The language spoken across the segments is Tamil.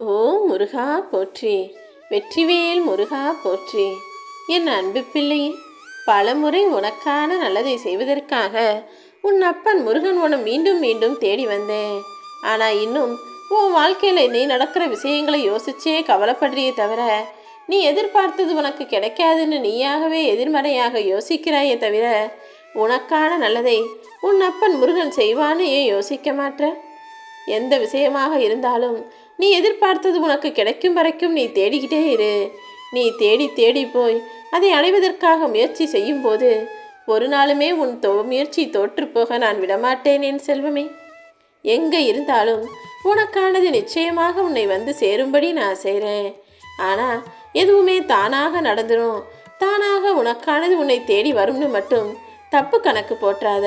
ஓ முருகா போற்றி வெற்றிவேல் முருகா போற்றி. என் அன்பு பிள்ளை பலமுறை உனக்கான நல்லதை செய்வதற்காக உன் அப்பன் முருகன் உன மீண்டும் மீண்டும் தேடி வந்தேன். ஆனால் இன்னும் உன் வாழ்க்கையில் நீ நடக்கிற விஷயங்களை யோசிச்சே கவலைப்படுறியே தவிர நீ எதிர்பார்த்தது உனக்கு கிடைக்காதுன்னு நீயாகவே எதிர்மறையாக யோசிக்கிறாயே தவிர உனக்கான நல்லதை உன் அப்பன் முருகன் செய்வான்னு ஏன் யோசிக்க மாட்ற எந்த விஷயமாக இருந்தாலும் நீ எதிர்பார்த்தது உனக்கு கிடைக்கும் வரைக்கும் நீ தேடிக்கிட்டே இரு. நீ தேடி தேடி போய் அதை அடைவதற்காக முயற்சி செய்யும்போது ஒரு நாளுமே உன் தோ முயற்சி தோற்றுப்போக நான் விடமாட்டேன் என் செல்வமே. எங்கே இருந்தாலும் உனக்கானது நிச்சயமாக உன்னை வந்து சேரும்படி நான் செய்கிறேன் ஆனால் எதுவுமே தானாக நடந்துடும் தானாக உனக்கானது உன்னை தேடி வரும்னு மட்டும் தப்பு கணக்கு போற்றாத.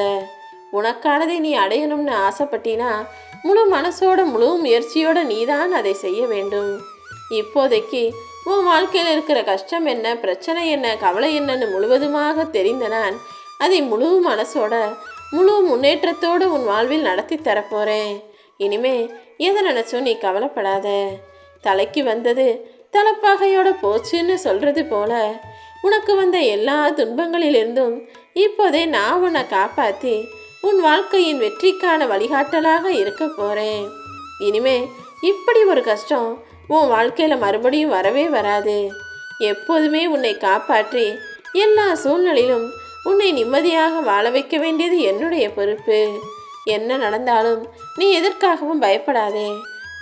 உனக்கானதை நீ அடையணும்னு ஆசைப்பட்டினா முழு மனசோட முழு முயற்சியோட நீதான் அதை செய்ய வேண்டும். இப்போதைக்கு உன் வாழ்க்கையில் இருக்கிற கஷ்டம் என்ன பிரச்சனை என்ன கவலை என்னன்னு முழுவதுமாக தெரிந்த நான் அதை முழு மனசோட முழு முன்னேற்றத்தோடு உன் வாழ்வில் நடத்தி தரப்போகிறேன் இனிமே எதை நினச்சும் நீ கவலைப்படாத. தலைக்கு வந்தது தலைப்பாகையோட போச்சுன்னு சொல்கிறது போல உனக்கு வந்த எல்லா துன்பங்களிலிருந்தும் இப்போதே நான் உன்னை காப்பாற்றி உன் வாழ்க்கையின் வெற்றிக்கான வழிகாட்டலாக இருக்க போறேன். இனிமே இப்படி ஒரு கஷ்டம் உன் வாழ்க்கையில் மறுபடியும் வரவே வராது. எப்போதுமே உன்னை காப்பாற்றி எல்லா சூழ்நிலையிலும் உன்னை நிம்மதியாக வாழ வைக்க வேண்டியது என்னுடைய பொறுப்பு. என்ன நடந்தாலும் நீ எதற்காகவும் பயப்படாதே.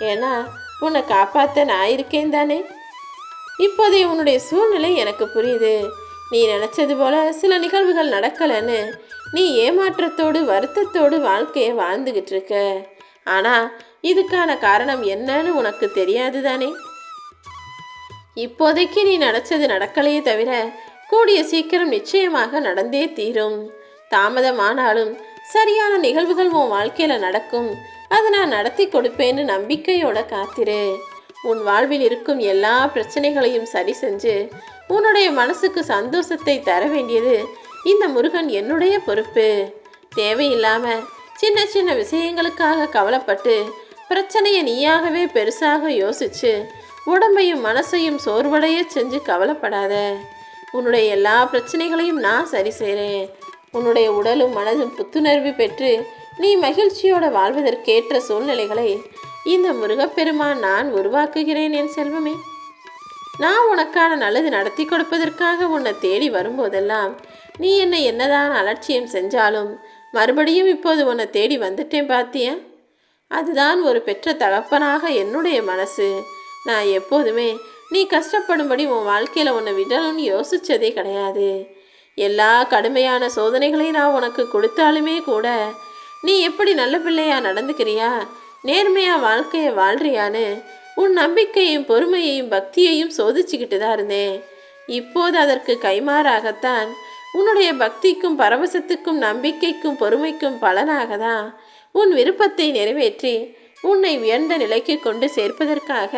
ஏன்னா உன்னை காப்பாற்ற நான் இருக்கேன் தானே? இப்போதைய உன்னுடைய சூழ்நிலை எனக்கு புரியுது. நீ நினச்சது போல சில நிகழ்வுகள் நடக்கலைன்னு நீ ஏமாற்றத்தோடு வருத்தத்தோடு வாழ்க்கையை வாழ்ந்துகிட்டு இருக்க. ஆனால் இதுக்கான காரணம் என்னன்னு உனக்கு தெரியாது தானே? இப்போதைக்கு நீ நினச்சது நடக்கலையே தவிர கூடிய சீக்கிரம் நிச்சயமாக நடந்தே தீரும். தாமதமானாலும் சரியான நிகழ்வுகள் உன் வாழ்க்கையில் நடக்கும். அதை நான் நடத்தி கொடுப்பேன்னு நம்பிக்கையோட காத்திரு. உன் வாழ்வில் இருக்கும் எல்லா பிரச்சனைகளையும் சரி செஞ்சு உன்னுடைய மனசுக்கு சந்தோஷத்தை தர வேண்டியது இந்த முருகன் என்னுடைய பொறுப்பு. தேவையில்லாம சின்ன சின்ன விஷயங்களுக்காக கவலைப்பட்டு பிரச்சனையை நீயாகவே பெருசாக யோசிச்சு உடம்பையும் மனசையும் சோர்வடைய செஞ்சு கவலைப்படாத. உன்னுடைய எல்லா பிரச்சனைகளையும் நான் சரி செய்கிறேன் உன்னுடைய உடலும் மனதும் புத்துணர்வு பெற்று நீ மகிழ்ச்சியோட வாழ்வதற்கேற்ற சூழ்நிலைகளை இந்த முருகப்பெருமான் நான் உருவாக்குகிறேன் என் செல்வமே. நான் உனக்கான நல்லது நடத்தி கொடுப்பதற்காக உன்னை தேடி வரும்போதெல்லாம் நீ என்னை என்னதான் அலட்சியம் செஞ்சாலும் மறுபடியும் இப்போது உன்னை தேடி வந்துட்டேன் பார்த்தியா அதுதான் ஒரு பெற்ற தகப்பனாக என்னுடைய மனசு. நான் எப்போதுமே நீ கஷ்டப்படும்படி உன் வாழ்க்கையில் உன்னை விடணும்னு யோசித்ததே கிடையாது. எல்லா கடுமையான சோதனைகளையும் நான் உனக்கு கொடுத்தாலுமே கூட நீ எப்படி நல்ல பிள்ளையாக நடந்துக்கிறியா? நேர்மையாக வாழ்க்கையை வாழ்றியான்னு உன் நம்பிக்கையும் பொறுமையையும் பக்தியையும் சோதிச்சுக்கிட்டு தான் இருந்தேன். இப்போது அதற்கு கைமாறாகத்தான் உன்னுடைய பக்திக்கும் பரவசத்துக்கும் நம்பிக்கைக்கும் பொறுமைக்கும் பலனாக தான் உன் விருப்பத்தை நிறைவேற்றி உன்னை உயர்ந்த நிலைக்கு கொண்டு சேர்ப்பதற்காக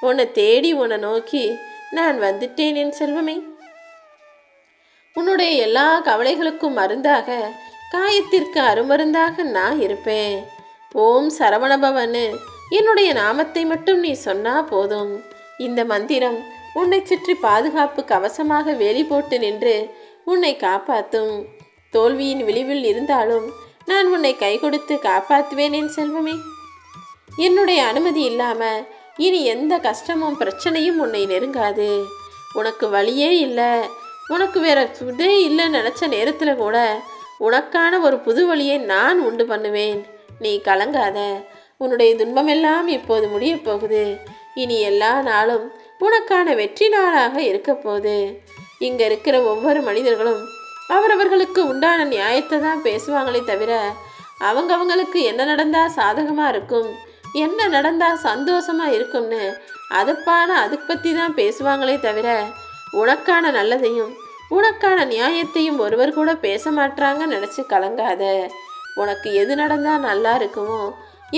உன்னை தேடி உன்னை நோக்கி நான் வந்துட்டேன் என் செல்வமே. உன்னுடைய எல்லா கவலைகளுக்கும் மருந்தாக காயத்திற்கு அருமருந்தாக நான் இருப்பேன். ஓம் சரவணபவனு என்னுடைய நாமத்தை மட்டும் நீ சொன்னா போதும். இந்த மந்திரம் உன்னை சுற்றி பாதுகாப்பு கவசமாக வேலி போட்டு நின்று உன்னை காப்பாற்றும் தோல்வியின் விளிவில் இருந்தாலும் நான் உன்னை கை கொடுத்து காப்பாற்றுவேன் என் செல்வமே. என்னுடைய அனுமதி இல்லாமல் இனி எந்த கஷ்டமும் பிரச்சனையும் உன்னை நெருங்காது. உனக்கு வழியே இல்லை. உனக்கு வேற இதே இல்லைன்னு நினச்ச நேரத்தில் கூட உனக்கான ஒரு புது வழியை நான் உண்டு பண்ணுவேன். நீ கலங்காத. உன்னுடைய துன்பமெல்லாம் இப்போது முடியப் போகுது. இனி எல்லா நாளும் உனக்கான வெற்றி நாளாக இருக்கப்போகுது இங்கே இருக்கிற ஒவ்வொரு மனிதர்களும் அவரவர்களுக்கு உண்டான நியாயத்தை தான் பேசுவாங்களே தவிர அவங்கவங்களுக்கு என்ன நடந்தால் சாதகமாக இருக்கும் என்ன நடந்தால் சந்தோஷமாக இருக்கும்னு அதுப்பான அதுக்கு பற்றி தான் பேசுவாங்களே தவிர உனக்கான நல்லதையும் உனக்கான நியாயத்தையும் ஒருவர் கூட பேச மாட்டாங்க நினச்சி கலங்காத. உனக்கு எது நடந்தால் நல்லா இருக்குமோ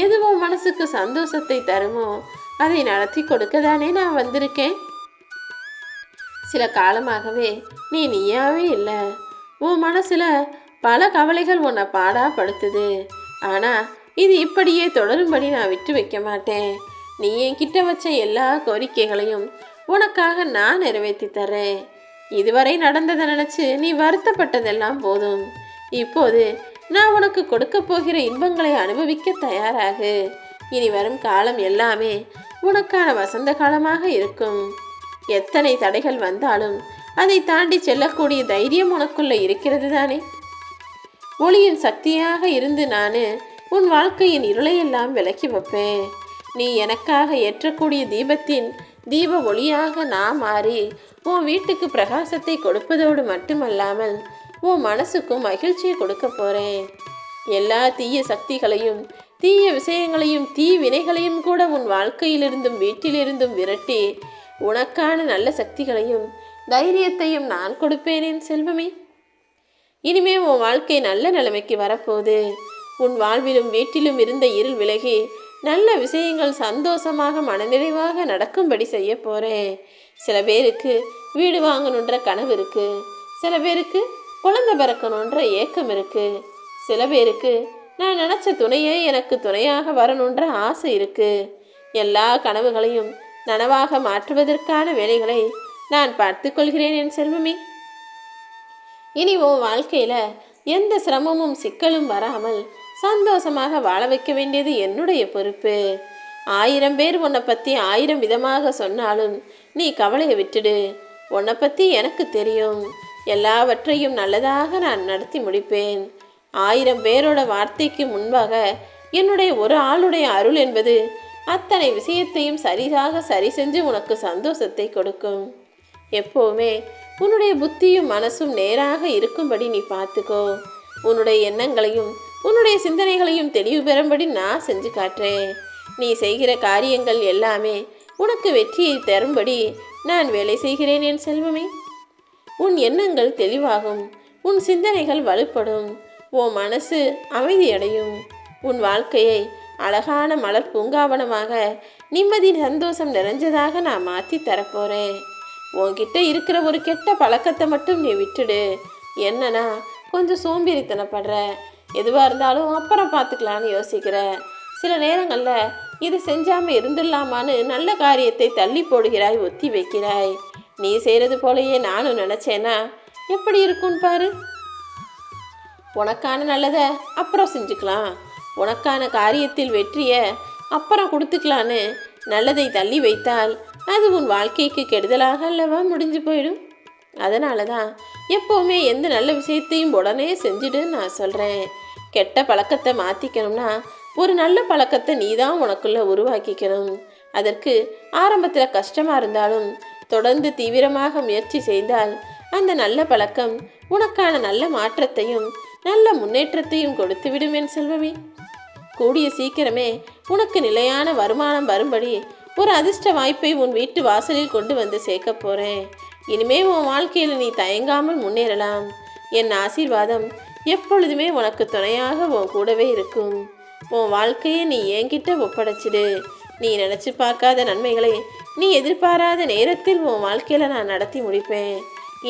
எதுவும் மனசுக்கு சந்தோஷத்தை தருமோ அதை நடத்தி கொடுக்க தானே நான் வந்திருக்கேன். சில காலமாகவே நீ நீயாவே இல்லை. உன் மனசில் பல கவலைகள் உன்னை பாடா படுத்துது ஆனால் இது இப்படியே தொடரும்படி நான் விட்டு வைக்க மாட்டேன். நீ என்கிட்ட வச்ச எல்லா கோரிக்கைகளையும் உனக்காக நான் நிறைவேற்றி தரேன் இதுவரை நடந்ததை நினச்சி நீ வருத்தப்பட்டதெல்லாம் போதும். இப்போது நான் உனக்கு கொடுக்க போகிற இன்பங்களை அனுபவிக்க தயாராகு. இனி வரும் காலம் எல்லாமே உனக்கான வசந்த காலமாக இருக்கும். எத்தனை தடைகள் வந்தாலும் அதை தாண்டி செல்லக்கூடிய தைரியம் உனக்குள்ள இருக்கிறது தானே? ஒளியின் சக்தியாக இருந்து நான் உன் வாழ்க்கையின் இருளையெல்லாம் விலக்கி வைப்பேன். நீ எனக்காக ஏற்றக்கூடிய தீபத்தின் தீப ஒளியாக நான் மாறி உன் வீட்டுக்கு பிரகாசத்தை கொடுப்பதோடு மட்டுமல்லாமல் உன் மனசுக்கும் மகிழ்ச்சியை கொடுக்க போகிறேன் எல்லா தீய சக்திகளையும் தீய விஷயங்களையும் தீ வினைகளையும் கூட உன் வாழ்க்கையிலிருந்தும் வீட்டிலிருந்தும் விரட்டி உனக்கான நல்ல சக்திகளையும் தைரியத்தையும் நான் கொடுப்பேனேன் செல்வமே. இனிமே உன் வாழ்க்கை நல்ல நிலைமைக்கு வரப்போகுது. உன் வாழ்விலும் வீட்டிலும் இருந்த இருள் விலகி நல்ல விஷயங்கள் சந்தோஷமாக மனநிறைவாக நடக்கும்படி செய்ய போகிறேன் சில பேருக்கு வீடு வாங்கணுன்ற கனவு இருக்குது சில பேருக்கு குழந்தை பிறக்கணுன்ற ஏக்கம் இருக்குது சில பேருக்கு நான் நினச்ச துணையே எனக்கு துணையாக வரணுன்ற ஆசை இருக்குது எல்லா கனவுகளையும் நனவாக மாற்றுவதற்கான வேலைகளை நான் பார்த்துக்கொள்கிறேன் என் செல்வமே. இனி உன் வாழ்க்கையில் எந்த சிரமமும் சிக்கலும் வராமல் சந்தோஷமாக வாழ வைக்க வேண்டியது என்னுடைய பொறுப்பு. ஆயிரம் பேர் உன்னை பற்றி ஆயிரம் விதமாக சொன்னாலும் நீ கவலையை விட்டுடு. உன்னை பற்றி எனக்கு தெரியும். எல்லாவற்றையும் நல்லதாக நான் நடத்தி முடிப்பேன். ஆயிரம் பேரோட வார்த்தைக்கு முன்பாக என்னுடைய ஒரு ஆளுடைய அருள் என்பது அத்தனை விஷயத்தையும் சரியாக சரி செஞ்சு உனக்கு சந்தோஷத்தை கொடுக்கும். எப்போவுமே உன்னுடைய புத்தியும் மனசும் நேராக இருக்கும்படி நீ பார்த்துக்கோ. உன்னுடைய எண்ணங்களையும் உன்னுடைய சிந்தனைகளையும் தெளிவு பெறும்படி நான் செஞ்சு காட்டுறேன். நீ செய்கிற காரியங்கள் எல்லாமே உனக்கு வெற்றியை தரும்படி நான் வேலை செய்கிறேன் என் செல்வமே. உன் எண்ணங்கள் தெளிவாகும் உன் சிந்தனைகள் வலுப்படும் உன் மனசு அமைதியடையும் உன் வாழ்க்கையை அழகான மலர் பூங்காவனமாக நிம்மதி சந்தோஷம் நிறைஞ்சதாக நான் மாற்றி தரப்போகிறேன் உன்கிட்ட இருக்கிற ஒரு கெட்ட பழக்கத்தை மட்டும் நீ விட்டுடு. என்னன்னா கொஞ்சம் சோம்பேறித்தனப்படுற. எதுவாக இருந்தாலும் அப்புறம் பார்த்துக்கலான்னு யோசிக்கிற. சில நேரங்களில் இது செஞ்சாமல் இருந்துடலாமான்னு நல்ல காரியத்தை தள்ளி போடுகிறாய் ஒத்தி வைக்கிறாய். நீ செய்கிறது போலயே நானும் நினச்சேன்னா எப்படி இருக்கும்னு பாரு. உனக்கான நல்லதை அப்புறம் செஞ்சுக்கலாம். உனக்கான காரியத்தில் வெற்றியை அப்புறம் கொடுத்துக்கலான்னு நல்லதை தள்ளி வைத்தால் அது உன் வாழ்க்கைக்கு கெடுதலாக அல்லவா முடிஞ்சு போயிடும். அதனால தான் எப்போவுமே எந்த நல்ல விஷயத்தையும் உடனே செஞ்சுடுன்னு நான் சொல்கிறேன் கெட்ட பழக்கத்தை மாற்றிக்கணும்னா ஒரு நல்ல பழக்கத்தை நீ தான் உனக்குள்ளே உருவாக்கிக்கணும். அதற்கு ஆரம்பத்தில் கஷ்டமாக இருந்தாலும் தொடர்ந்து தீவிரமாக முயற்சி செய்தால் அந்த நல்ல பழக்கம் உனக்கான நல்ல மாற்றத்தையும் நல்ல முன்னேற்றத்தையும் கொடுத்து விடும் என் செல்வமே. கூடிய சீக்கிரமே உனக்கு நிலையான வருமானம் வரும்படி ஒரு அதிர்ஷ்ட வாய்ப்பை உன் வீட்டு வாசலில் கொண்டு வந்து சேர்க்க போகிறேன் இனிமே உன் வாழ்க்கையில் நீ தயங்காமல் முன்னேறலாம். என் ஆசீர்வாதம் எப்பொழுதுமே உனக்கு துணையாக உன் கூடவே இருக்கும். உன் வாழ்க்கையை நீ என்கிட்ட ஒப்படைச்சிடு. நீ நினச்சி பார்க்காத நன்மைகளை நீ எதிர்பாராத நேரத்தில் உன் வாழ்க்கையில் நான் நடத்தி முடிப்பேன்.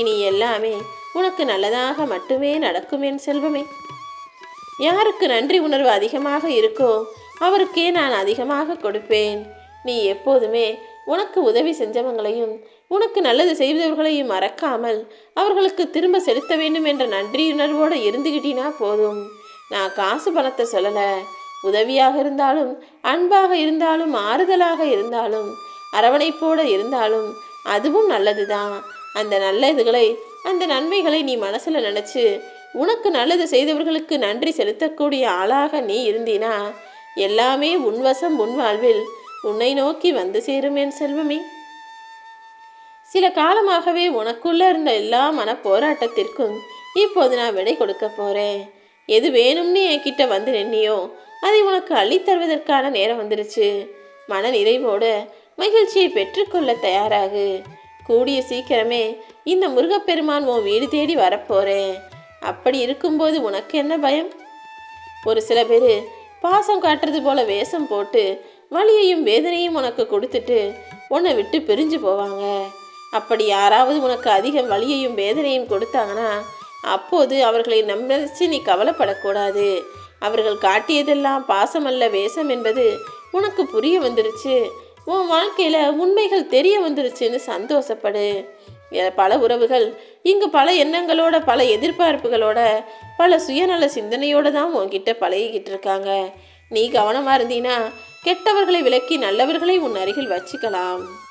இனி எல்லாமே உனக்கு நல்லதாக மட்டுமே நடக்கும் என் செல்வமே. யாருக்கு நன்றி உணர்வு அதிகமாக இருக்கோ அவருக்கே நான் அதிகமாக கொடுப்பேன். நீ எப்போதுமே உனக்கு உதவி செஞ்சவங்களையும் உனக்கு நல்லது செய்தவர்களையும் மறக்காமல் அவர்களுக்கு திரும்ப செலுத்த வேண்டும் என்ற நன்றியுணர்வோடு இருந்துகிட்டினா போதும். நான் காசு பணத்தை சொல்லலை. உதவியாக இருந்தாலும் அன்பாக இருந்தாலும் ஆறுதலாக இருந்தாலும் அரவணைப்போடு இருந்தாலும் அதுவும் நல்லது தான் அந்த நல்லதுகளை அந்த நன்மைகளை நீ மனசில் நினச்சி உனக்கு நல்லது செய்தவர்களுக்கு நன்றி செலுத்தக்கூடிய ஆளாக நீ இருந்தினா எல்லாமே உன்வசம் உன் வாழ்வில் உன்னை நோக்கி வந்து சேரும் என் செல்வமே. சில காலமாகவே உனக்குள்ள இருந்த எல்லா மன போராட்டத்திற்கும் இப்போது நான் விடை கொடுக்க போறேன். எது வேணும்னு என்கிட்ட வந்து நின்னியோ அதை உனக்கு அள்ளித்தருவதற்கான நேரம் வந்துருச்சு. மன நிறைவோடு மகிழ்ச்சியை பெற்றுக்கொள்ள தயாராகு. கூடிய சீக்கிரமே இந்த முருகப்பெருமான் உன் வீடு தேடி வரப்போறேன் அப்படி இருக்கும்போது உனக்கு என்ன பயம்? ஒரு சில பேர் பாசம் காட்டுறது போல வேஷம் போட்டு வலியையும் வேதனையும் உனக்கு கொடுத்துட்டு உன்னை விட்டு பிரிஞ்சு போவாங்க. அப்படி யாராவது உனக்கு அதிகம் வலியையும் வேதனையும் கொடுத்தாங்கன்னா அப்போது அவர்களை நம்பிச்சு நீ கவலைப்படக்கூடாது. அவர்கள் காட்டியதெல்லாம் பாசமல்ல வேஷம் என்பது உனக்கு புரிய வந்துருச்சு. உன் வாழ்க்கையில் உண்மைகள் தெரிய வந்துருச்சுன்னு சந்தோஷப்படு. பல உறவுகள் இங்கு பல எண்ணங்களோட பல எதிர்பார்ப்புகளோட பல சுயநல சிந்தனையோட தான் உன்கிட்ட பழகிக்கிட்டு இருக்காங்க. நீ கவனமாக இருந்தீன்னா கெட்டவர்களை விலக்கி நல்லவர்களை உன் அருகில் வச்சுக்கலாம்.